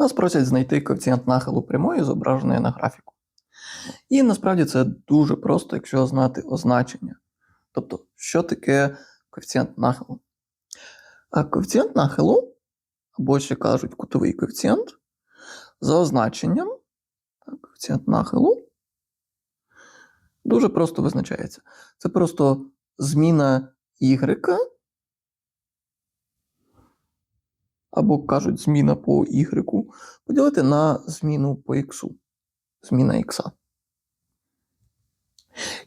Нас просять знайти коефіцієнт нахилу прямої, зображеної на графіку. І насправді це дуже просто, якщо знати означення. Тобто, що таке коефіцієнт нахилу? А коефіцієнт нахилу, або ще кажуть кутовий коефіцієнт, за означенням, коефіцієнт нахилу, дуже просто визначається. Це просто зміна y, або кажуть, зміна по y, поділити на зміну по x, зміна x.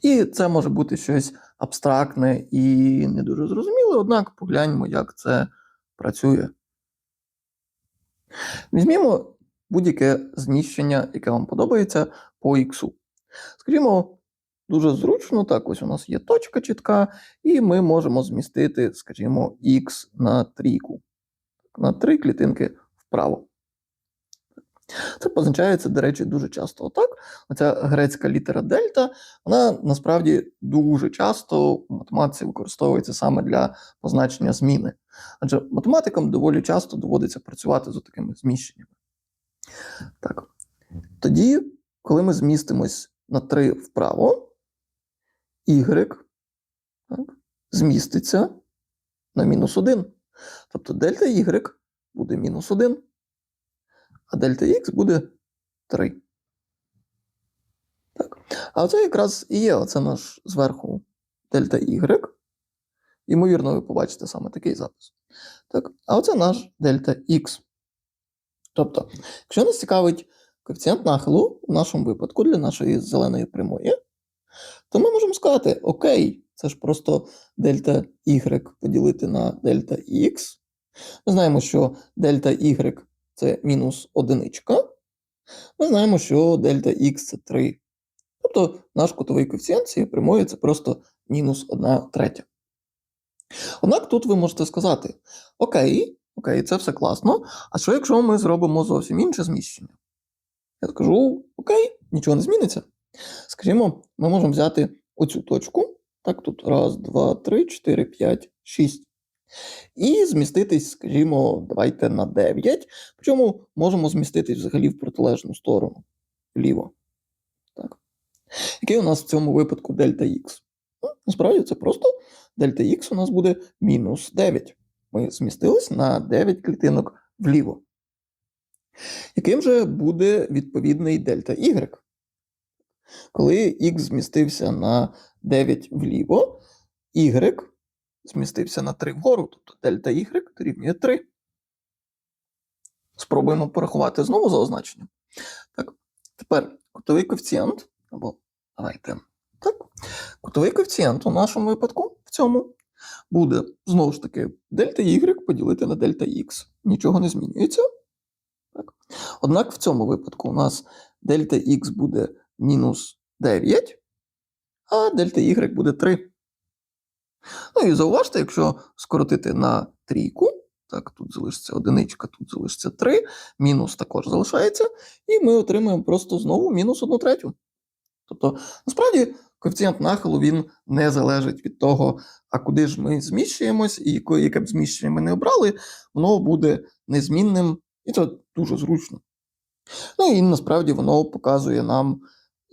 І це може бути щось абстрактне і не дуже зрозуміле, однак погляньмо, як це працює. Візьмімо будь-яке зміщення, яке вам подобається по х. Скажімо, дуже зручно, так, ось у нас є точка чітка, і ми можемо змістити, скажімо, х на трійку. На три клітинки вправо. Це позначається, до речі, дуже часто отак. Оця грецька літера дельта, вона насправді дуже часто в математиці використовується саме для позначення зміни. Адже математикам доволі часто доводиться працювати з такими зміщеннями. Так. Тоді, коли ми змістимось на 3 вправо, y так, зміститься на мінус 1. Тобто дельта y буде мінус 1 а дельта х буде 3. Так. А оце якраз і є оце наш зверху дельта y. Ймовірно, ви побачите саме такий запис. Так. А оце наш дельта х. Тобто, якщо нас цікавить коефіцієнт нахилу в нашому випадку для нашої зеленої прямої, то ми можемо сказати: Окей, це ж просто дельта y поділити на дельта х. Ми знаємо, що дельта y це мінус одиничка. Ми знаємо, що дельта х це 3. Тобто наш кутовий коефіцієнт цієї прямої це просто мінус 1 третя. Однак тут ви можете сказати: Окей, окей, це все класно. А що якщо ми зробимо зовсім інше зміщення? Я скажу: Окей, нічого не зміниться. Скажімо, ми можемо взяти оцю точку. Так, тут раз, два, три, чотири, п'ять, шість. І зміститись, скажімо, давайте на 9. Причому можемо зміститись взагалі в протилежну сторону вліво. Так. Який у нас в цьому випадку дельта х? Ну, насправді це просто дельта х у нас буде мінус 9. Ми змістились на 9 клітинок вліво. Яким же буде відповідний дельта y? Коли х змістився на 9 вліво, y змістився на 3 вгору, тобто дельта y дорівнює 3. Спробуємо порахувати знову за означенням. Так, Тепер кутовий коефіцієнт, або давайте так, кутовий коефіцієнт у нашому випадку в цьому буде знову ж таки дельта y поділити на дельта х. Нічого не змінюється. Так. Однак в цьому випадку у нас дельта х буде мінус 9, а дельта y буде 3. Ну і зауважте, якщо скоротити на трійку, так, тут залишиться одиничка, тут залишиться 3, мінус також залишається, і ми отримаємо просто знову мінус 1 третю. Тобто, насправді, коефіцієнт нахилу він не залежить від того, а куди ж ми зміщуємось, і яке б зміщення ми не обрали, воно буде незмінним, і це дуже зручно. Ну і насправді воно показує нам,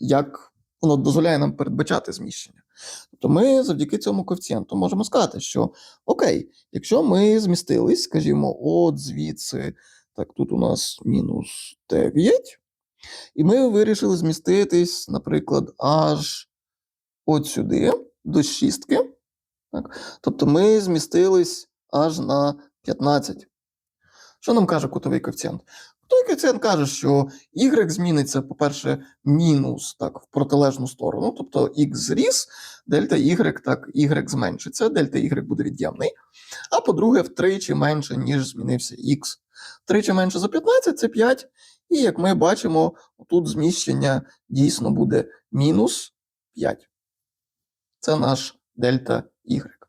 як воно дозволяє нам передбачати зміщення. Тобто ми завдяки цьому коефіцієнту можемо сказати, що окей, якщо ми змістились, скажімо, от звідси, так, тут у нас мінус 9, і ми вирішили зміститись, наприклад, аж от сюди, до шістки. Так, Тобто ми змістились аж на 15. Що нам каже кутовий коефіцієнт? Той коефіцієнт каже, що y зміниться, по-перше, мінус так, в протилежну сторону, тобто x зріс, дельта y так, y зменшиться, дельта y буде від'ємний. А по-друге, втричі менше, ніж змінився x. Втричі менше за 15 це 5. І як ми бачимо, тут зміщення дійсно буде мінус 5. Це наш дельта y.